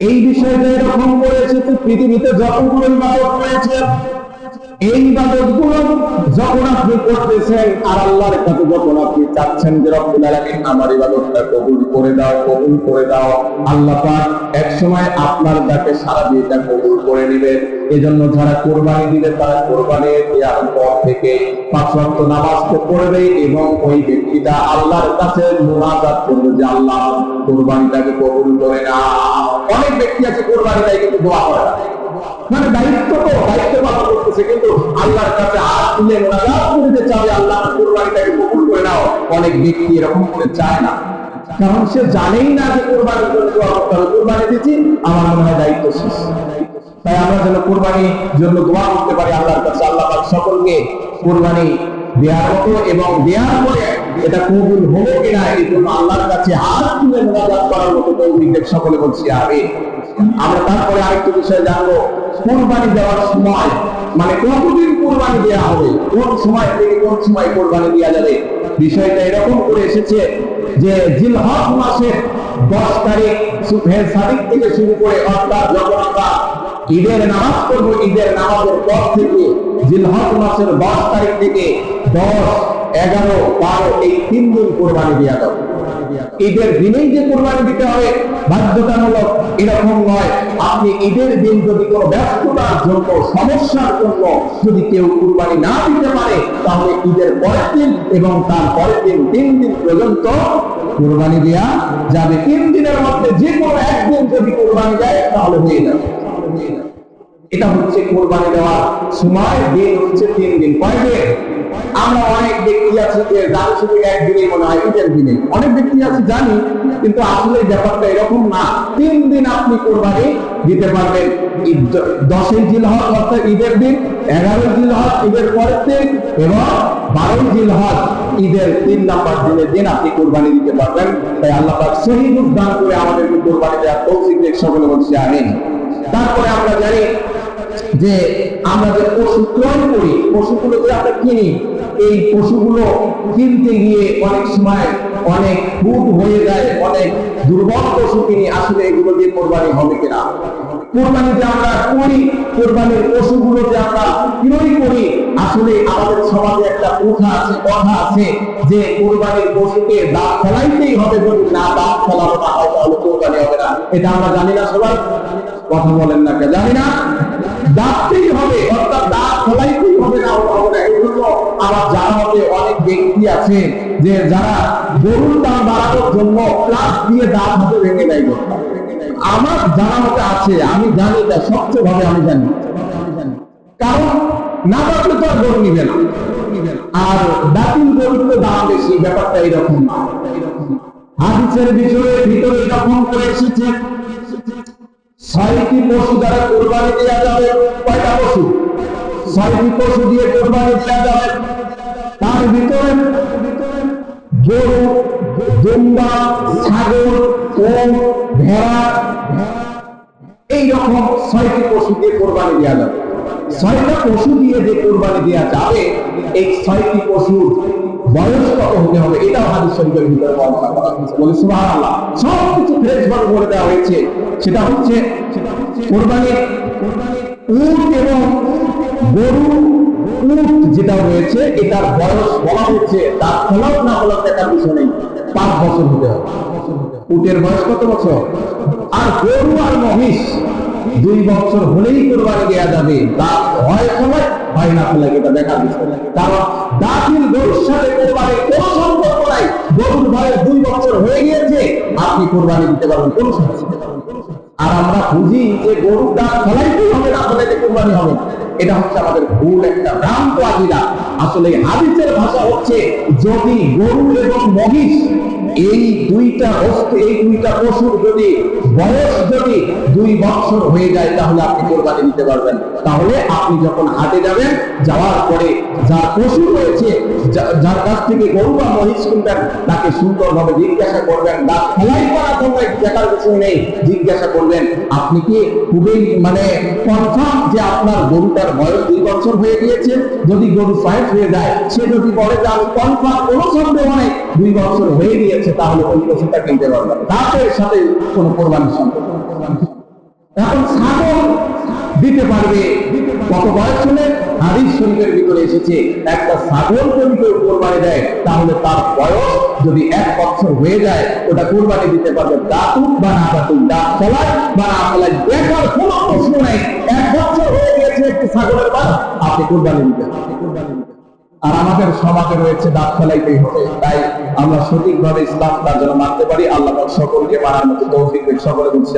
এই বিষয়টা এরকম করেছে যে পৃথিবীতে যতগুলো ইবাদত রয়েছে, এই ইবাদতগুলো যখন আপনি করতেছেন, আর আল্লাহর কাছে যখন আপনি চাচ্ছেন যে রব্বুল আলামিন আমার ইবাদতটা কবুল করে দাও, কবুল করে দাও, আল্লাহ পাক এক সময় আপনার ডাকে সারা দিয়ে এটা কবুল করে নেবে। এজন্য যারা কোরবানি দিবে, তারা কোরবানি দেওয়ার পর থেকে পাঁচ ওয়াক্ত নামাজ তো পড়বে এবং ওই ব্যক্তিটা আল্লাহর কাছে মুনাজাত করবে যে আল্লাহ, কোরবানিটাকে কবুল করে না ব্যক্তি কোরবানি কিন্তু দোয়া করে। মানে দায়িত্ব তো, দায়িত্ব পালন করতেছে, কিন্তু আল্লাহর কাছে হাত তুলে করতে চাবে আল্লাহ কোরবানিটাকে কবুল করে নাও। অনেক ব্যক্তি এরকম করে চায় না। কারণ সে জানেই না যে কোরবানির জন্য দোয়া করতে হবে। কোরবানি দিচ্ছি আমার মনে হয় দায়িত্ব শেষ। তাই আমরা যেন কোরবানির জন্য দোয়া করতে পারি আল্লাহর কাছে। আল্লাহ সকলকে কোরবানি দেওয়ার মতো এবং দেওয়ার পরে এটা কবুল হলো কিনা এই জন্য আল্লাহর কাছে হাত তুলে করার মতো সকলে বলছি আমি আমরা তারপরে আরেকটু বিষয় জানব, কোরবানি দেওয়ার সময় মানে কতদিন কোরবানি দেওয়া হবে? কোন সময় থেকে কোন সময় কোরবানি দেওয়া যাবে? বিষয়টা এরকম করে এসেছে যে জিলহজ মাসের দশ তারিখ তারিখ থেকে শুরু করে অর্থাৎ যখন আমরা ঈদের নামাজ করব ঈদের নামাজের পর থেকে জিলহজ মাসের দশ তারিখ থেকে দশ, এগারো, বারো, এই তিন দিন কোরবানি দেওয়া যাবে। ঈদের দিনেই যে কোরবানি দিতে হবে, বাধ্যতামূলক এরকম নয়। আপনি ঈদের দিন যদি কোনো ব্যস্ততার জন্য, সমস্যার জন্য যদি কেউ কোরবানি না দিতে পারে, তাহলে ঈদের পরের দিন এবং তার পরের দিন তিন দিন পর্যন্ত কোরবানি দেওয়া যাবে। তিন দিনের মধ্যে যে কোনো একদিন যদি কোরবানি দেয়, তাহলে হয়ে যাবে। এটা হচ্ছে কোরবানি দেওয়ার সময়, দিন হচ্ছে তিন দিন। কয় দিন? আমরা অনেক ব্যক্তি আছে যে শুধু একদিনই মনে হয়, ঈদের দিনে। অনেক ব্যক্তি আছে জানি, কিন্তু আসলে ব্যাপারটা এরকম না। তিন দিন আপনি কোরবানি দিতে পারবেন। দশই জিলহজ অর্থাৎ ঈদের দিন এগারোই জিলহজ ঈদের পরের দিন, এবং বারোই জিলহজ ঈদের তিন নাম্বার দিন আপনি কোরবানি দিতে পারবেন। তাই আল্লাহ পাক দান করে কোরবানি দেওয়ার সকলে বলছি আমিন। তারপরে আমরা জানি যে আমরা যে পশু ক্রয় করি, পশুগুলো যে আমরা কিনি, এই পশুগুলো কিনতে গিয়ে অনেক সময় অনেক ভূত হয়ে যায়, অনেক দুর্বল পশু কিনি, আসলে এগুলো দিয়ে কোরবানি হবে কিনা? কোরবানি যে আমরা করি, কোরবানির পশুগুলো প্রথা আছে, কথা আছে যে কোরবানির পশুকে দাঁত ফেলাইতেই হবে, যদি না দাঁত ফেলানো না হয় তাহলে কোরবানি হবে না। এটা আমরা জানি না সবাই। কথা বলেন না জানি না। দাঁততেই হবে, অর্থাৎ দাঁত ফেলাইতেই হবে না হবে না। এই জন্য আমার জানা মতে অনেক ব্যক্তি আছে যে যারা গরুর দাম বাড়ানোর জন্য দিয়ে দাঁত হাতে ভেঙে আমার জানা মতে আছে, আমি জানি এটা সবচেয়ে ভাবে আমি জানি। কারণ না বাড়লে তো আর গরু নিবে না। আর দাঁতিল গরুগুলো দাম বেশি ব্যাপারটা এরকম না। হাদিসের বিষয়ে ভিতরে এরকম করে এসেছে, ছয়টি পশু দ্বারা কোরবানি দেওয়া যাবে, কয়টা পশু? ছয়টি পশু দিয়ে কোরবানি দেওয়া যাবে। তার ভিতরে গরু দুম্বা ছাগল ওম ভেড়া এই রকম ছয়টি পশু দিয়ে কোরবানি দেওয়া যাবে। ছয়টা পশু দিয়ে যে কোরবানি দেওয়া যাবে, এই ছয়টি পশুর বয়স কত হতে হবে হাদিস শরীফের ভিতরে বর্ণনা করা হয়েছে। বলে সব কিছু ফ্রেশ ভাবে দেওয়া হয়েছে। সেটা হচ্ছে কোরবানির উট এবং গরু, উট যেটা রয়েছে, এটার বয়স বলা হচ্ছে তার ফলাও না ফলাও দেখার বিষয় নেই, পাঁচ বছর হতে হবে। উটের বয়স কত বছর? আর গরু আর মহিষ দুই বছর হলেই কোরবানি দেওয়া যাবে দাঁত হয় ফলায় হয় না ফলায় এটা দেখার বিষয় কারণ দাখিল গরুর সাথে কোরবানি কোন সম্পর্ক নাই গরুর বয়স দুই বছর হয়ে গিয়েছে, আপনি কোরবানি দিতে পারবেন, কোন সমস্যা নেই। আর আমরা বুঝি যে গরুর দাঁত ফলাইতেই হবে না, ফলাইতে কোরবানি হবে। এটা হচ্ছে আমাদের ভুল একটা ভ্রান্ত আকিদা আসলে হাদিসের ভাষা হচ্ছে, যদি গরু এবং মহিষ এই দুইটা বস্তু এই দুইটা পশুর যদি বয়স যদি দুই বছর হয়ে যায়, তাহলে আপনি কোরবানি দিতে পারবেন। তাহলে আপনি যখন হাটে যাবেন, যাওয়ার পরে যার পশু রয়েছে যার কাছ থেকে গরু বা মহিষ কিনবেন, তাকে সুন্দরভাবে জিজ্ঞাসা করবেন দাঁত ফেলাই করা তোমরা দেখার কিছু নেই। জিজ্ঞাসা করবেন, আপনি কি খুবই মানে কনফার্ম যে আপনার গরুটার বয়স দুই বছর হয়ে গিয়েছে? যদি গরু ফাইভ হয়ে যায়, সে যদি বলে যে আমি কনফার্ম কোনো সন্দেহ নেই, দুই বছর হয়ে গিয়েছে তাহলে ওই পশুটা কিনতে পারবেন দাঁতের সাথে কোনো কোরবানির সম্পর্ক এখন ছাগল দিতে পারবে। কত বয়স হলে? হাদিস শরীফের ভিতরে এসেছে, একটা ছাগল যদি কেউ কোরবানি দেয়, তাহলে তার বয়স যদি এক বছর হয়ে যায়, ওটা কোরবানি দিতে পারবে। দাঁতুক বা না দাঁতুক, দাঁত ফলায় বা না ফলায়, দেখার কোনো প্রশ্ন নেই। এক বছর হয়ে গেছে একটি ছাগলের বাদ আপনি কোরবানি দিতে দিতে আর আমাদের সমাজে রয়েছে দাঁত ফেলাইতেই হবে। তাই আমরা সঠিকভাবে ইসলাম তার জন্য মানতে পারি, আল্লাহ সকলকে মানার মতো তৌফিক সকলের